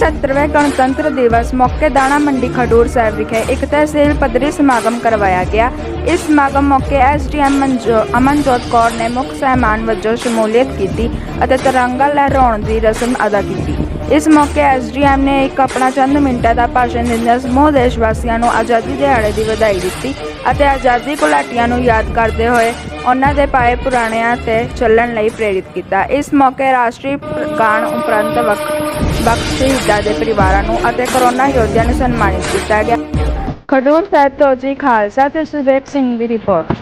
75ਵੇਂ ਗਣਤੰਤਰ ਦਿਵਸ ਮੌਕੇ ਦਾਣਾ ਮੰਡੀ ਖਡੂਰ ਸਾਹਿਬ ਵਿਖੇ ਇੱਕ ਤਹਿਸੀਲ ਪੱਧਰੀ ਸਮਾਗਮ ਕਰਵਾਇਆ ਗਿਆ। ਇਸ ਸਮਾਗਮ ਮੌਕੇ ਐਸਡੀਐਮ ਅਮਨਜੋਤ ਕੌਰ ਨੇ ਮੁੱਖ ਸਹਿਮਾਨ ਵਜੋਂ ਸ਼ਮੂਲੀਅਤ ਕੀਤੀ ਅਤੇ ਤਿਰੰਗਾ ਲਹਿਰਾਉਣ ਦੀ ਰਸਮ ਅਦਾ ਕੀਤੀ। ਇਸ ਮੌਕੇ ਐਸਡੀਐਮ ਨੇ ਇੱਕ ਆਪਣਾ ਚੰਦ ਮਿੰਟਾਂ ਦਾ ਭਾਸ਼ਣ ਦਿੰਦਿਆਂ ਸਮੂਹ ਦੇਸ਼ ਵਾਸੀਆਂ ਨੂੰ ਆਜ਼ਾਦੀ ਦਿਹਾੜੇ ਦੀ ਵਧਾਈ ਦਿੱਤੀ ਅਤੇ ਆਜ਼ਾਦੀ ਘੁਲਾਟੀਆਂ ਨੂੰ ਯਾਦ ਕਰਦੇ ਹੋਏ ਉਹਨਾਂ ਦੇ ਪਾਏ ਪੁਰਾਣਿਆਂ ਤੇ ਚੱਲਣ ਲਈ ਪ੍ਰੇਰਿਤ ਕੀਤਾ। ਇਸ ਮੌਕੇ ਰਾਸ਼ਟਰੀ ਗਾਣ ਉਪਰੰਤ ਵਕ ਬਖਸ਼ ਸ਼ਹੀਦਾਂ ਦੇ ਪਰਿਵਾਰਾਂ ਨੂੰ ਅਤੇ ਕਰੋਨਾ ਯੋਧਿਆਂ ਨੂੰ ਸਨਮਾਨਿਤ ਕੀਤਾ ਗਿਆ। ਖਡੂਰ ਸਾਹਿਬ ਤੋਂ ਜੀ ਖਾਲਸਾ, ਤੇ ਸੁਵੇਕ ਸਿੰਘ ਦੀ ਰਿਪੋਰਟ।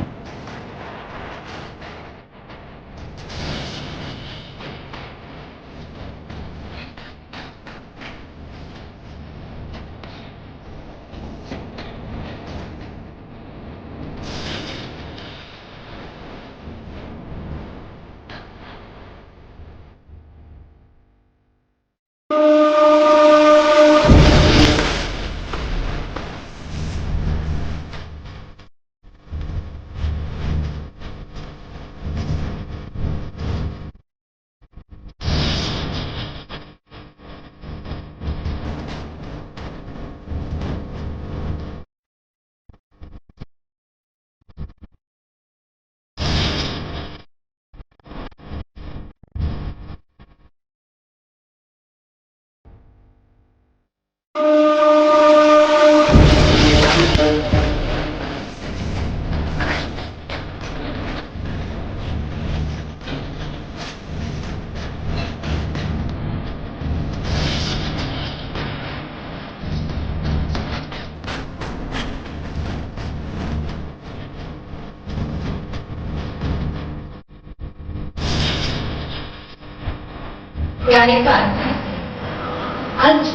ਪਿਆਰੇ ਭਾਰਤ ਅੱਜ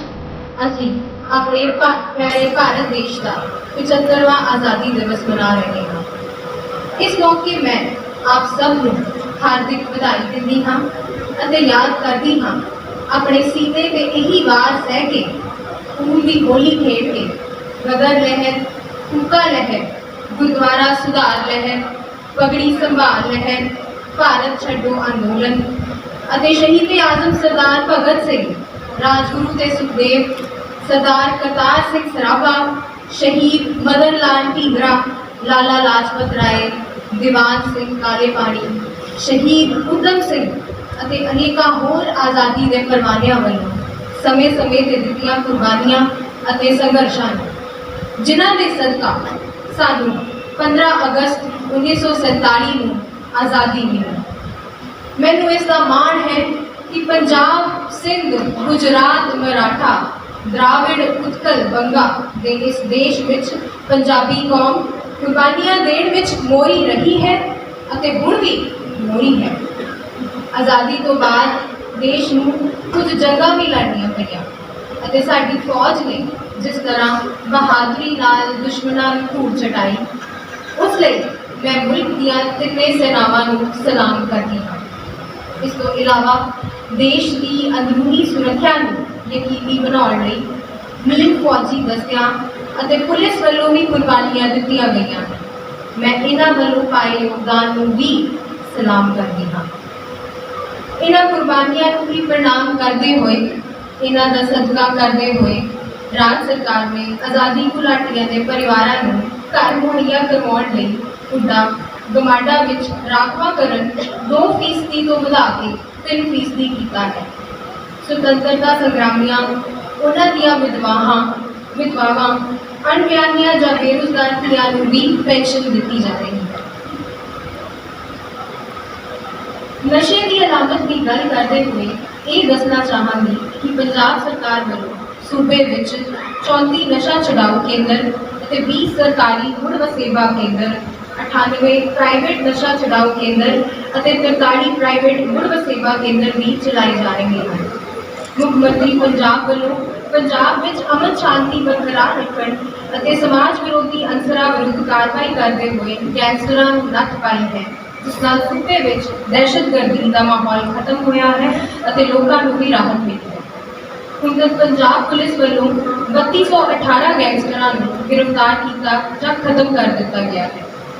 ਅਸੀਂ ਆਪਣੇ ਭਾ- ਪਿਆਰੇ ਭਾਰਤ ਦੇਸ਼ ਦਾ 75ਵਾਂ ਆਜ਼ਾਦੀ ਦਿਵਸ ਮਨਾ ਰਹੇ ਹਾਂ ਇਸ ਮੌਕੇ ਮੈਂ ਆਪ ਸਭ ਨੂੰ ਹਾਰਦਿਕ ਵਧਾਈ ਦਿੰਦੀ ਹਾਂ ਅਤੇ ਯਾਦ ਕਰਦੀ ਹਾਂ ਆਪਣੇ ਸੀਨੇ ਤੇ ਇਹੀ ਵਾਰ ਸਹਿ ਕੇ ਖੂਨ ਦੀ ਹੋਲੀ ਖੇਡ ਕੇ ਗਦਰ ਲਹਿਰ ਕੂਕਾ ਲਹਿਰ ਗੁਰਦੁਆਰਾ ਸੁਧਾਰ ਲਹਿਰ ਪਗੜੀ ਸੰਭਾਲ ਲਹਿਰ ਭਾਰਤ ਛੱਡੋ ਅੰਦੋਲਨ ਅਤੇ ਸ਼ਹੀਦ ਆਜ਼ਮ ਸਰਦਾਰ ਭਗਤ ਸਿੰਘ, ਰਾਜਗੁਰੂ ਤੇ ਸੁਖਦੇਵ ਸਰਦਾਰ ਕਰਤਾਰ ਸਿੰਘ ਸਰਾਭਾ, ਸ਼ਹੀਦ ਮਦਨ ਲਾਲ ਢੀਂਗਰਾ, ਲਾਲਾ ਲਾਜਪਤ ਰਾਏ, ਦੀਵਾਨ ਸਿੰਘ ਕਾਲੇ ਪਾਣੀ ਸ਼ਹੀਦ ਉਦਮ ਸਿੰਘ ਅਤੇ ਅਨੇਕਾਂ ਹੋਰ ਆਜ਼ਾਦੀ ਦੇ ਪਰਵਾਨਿਆਂ ਵੱਲੋਂ ਸਮੇਂ-ਸਮੇਂ ਤੇ ਦਿੱਤੀਆਂ ਕੁਰਬਾਨੀਆਂ ਅਤੇ ਸੰਘਰਸ਼ਾਂ ਨੂੰ, ਜਿਨ੍ਹਾਂ ਦੇ ਸਦਕਾ ਸਾਨੂੰ 15 ਅਗਸਤ 1947 ਨੂੰ ਆਜ਼ਾਦੀ ਮਿਲੀ। ਮੈਨੂੰ ਇਸ ਦਾ ਮਾਣ ਹੈ ਕਿ ਪੰਜਾਬ ਸਿੰਧ, ਗੁਜਰਾਤ, ਮਰਾਠਾ, ਦਰਾਵਿੜ, ਉਤਕਲ, ਬੰਗਾ ਦੇ ਇਸ ਦੇਸ਼ ਵਿੱਚ ਪੰਜਾਬੀ ਕੌਮ ਕੁਰਬਾਨੀਆਂ ਦੇਣ ਵਿੱਚ ਮੋਰੀ ਰਹੀ ਹੈ ਅਤੇ ਹੁਣ ਵੀ ਮੋਰੀ ਹੈ। ਆਜ਼ਾਦੀ ਤੋਂ ਬਾਅਦ ਦੇਸ਼ ਨੂੰ ਕੁਝ ਜੰਗਾਂ ਵੀ ਲੜਨੀਆਂ ਪਈਆਂ ਅਤੇ ਸਾਡੀ ਫੌਜ ਨੇ ਜਿਸ ਤਰ੍ਹਾਂ ਬਹਾਦਰੀ ਨਾਲ ਦੁਸ਼ਮਣਾਂ ਨੂੰ ਧੂੜ ਚਟਾਈ, ਉਸ ਲਈ ਮੈਂ ਮੁਲਕ ਦੀਆਂ ਤਿੰਨੇ ਸੈਨਾਵਾਂ ਨੂੰ ਸਲਾਮ ਕਰਦੀ ਹਾਂ। ਇਸ ਤੋਂ ਇਲਾਵਾ ਦੇਸ਼ ਦੀ ਅੰਦਰੂਨੀ ਸੁਰੱਖਿਆ ਨੂੰ ਯਕੀਨੀ ਬਣਾਉਣ ਲਈ ਮਿਲਿੰਦ ਫੌਜੀ ਦਸਤਿਆਂ ਅਤੇ ਪੁਲਿਸ ਵੱਲੋਂ ਵੀ ਕੁਰਬਾਨੀਆਂ ਦਿੱਤੀਆਂ ਗਈਆਂ। ਮੈਂ ਇਹਨਾਂ ਵੱਲੋਂ ਪਾਏ ਯੋਗਦਾਨ ਨੂੰ ਵੀ ਸਲਾਮ ਕਰਦੀ ਹਾਂ। ਇਹਨਾਂ ਕੁਰਬਾਨੀਆਂ ਨੂੰ ਵੀ ਪ੍ਰਣਾਮ ਕਰਦੇ ਹੋਏ, ਇਹਨਾਂ ਦਾ ਸਦਕਾ ਕਰਦੇ ਹੋਏ ਰਾਜ ਸਰਕਾਰ ਨੇ ਆਜ਼ਾਦੀ ਘੁਲਾਟੀਆਂ ਦੇ ਪਰਿਵਾਰਾਂ ਨੂੰ ਘਰ ਮੁਹੱਈਆ ਕਰਵਾਉਣ ਲਈ ਉੱਡਾ ਗਮਾਡਾ ਵਿੱਚ ਰਾਖਵਾਂਕਰਨ 2% ਤੋਂ ਵਧਾ ਕੇ 3% ਕੀਤਾ ਹੈ ਸੁਤੰਤਰਤਾ ਸੰਗਰਾਮੀਆਂ ਉਹਨਾਂ ਦੀਆਂ ਵਿਧਵਾਵਾਂ ਵਿਧਵਾਵਾਂ ਅਣਵਿਆਹੀਆਂ ਜਾਂ ਬੇਰੁਜ਼ਗਾਰ ਧੀਆਂ ਨੂੰ ਵੀ ਪੈਨਸ਼ਨ ਦਿੱਤੀ ਜਾ ਰਹੀ ਹੈ ਨਸ਼ੇ ਦੀ ਅਲਾਮਤ ਦੀ ਗੱਲ ਕਰਦੇ ਹੋਏ ਇਹ ਦੱਸਣਾ ਚਾਹਾਂਗੀ ਕਿ ਪੰਜਾਬ ਸਰਕਾਰ ਵੱਲੋਂ ਸੂਬੇ ਵਿੱਚ 34 ਨਸ਼ਾ ਛੁਡਾਊ ਕੇਂਦਰ ਅਤੇ 20 ਸਰਕਾਰੀ ਮੁੜ ਵਸੇਬਾ ਕੇਂਦਰ 98 ਪ੍ਰਾਈਵੇਟ ਨਸ਼ਾ ਛੁਡਾਊ ਕੇਂਦਰ ਅਤੇ 43 ਪ੍ਰਾਈਵੇਟ ਮੁੜ ਵਸੇਬਾ ਕੇਂਦਰ ਵੀ ਚਲਾਏ ਜਾ ਰਹੇ ਹਨ ਮੁੱਖ ਮੰਤਰੀ ਪੰਜਾਬ ਵੱਲੋਂ ਪੰਜਾਬ ਵਿੱਚ ਅਮਨ ਸ਼ਾਂਤੀ ਬਰਕਰਾਰ ਰੱਖਣ ਅਤੇ ਸਮਾਜ ਵਿਰੋਧੀ ਅਨਸਰਾਂ ਵਿਰੁੱਧ ਕਾਰਵਾਈ ਕਰਦੇ ਹੋਏ ਗੈਂਗਸਟਰਾਂ ਨੂੰ ਨੱਥ ਪਾਈ ਹੈ ਜਿਸ ਨਾਲ ਸੂਬੇ ਵਿੱਚ ਦਹਿਸ਼ਤਗਰਦੀ ਦਾ ਮਾਹੌਲ ਖਤਮ ਹੋਇਆ ਹੈ ਅਤੇ ਲੋਕਾਂ ਨੂੰ ਵੀ ਰਾਹਤ ਮਿਲੀ ਹੈ ਹੁਣ ਤੱਕ ਪੰਜਾਬ ਪੁਲਿਸ ਵੱਲੋਂ 3218 ਗੈਂਗਸਟਰਾਂ ਨੂੰ ਗ੍ਰਿਫਤਾਰ ਕੀਤਾ ਜਾਂ ਖਤਮ ਕਰ ਦਿੱਤਾ ਗਿਆ ਹੈ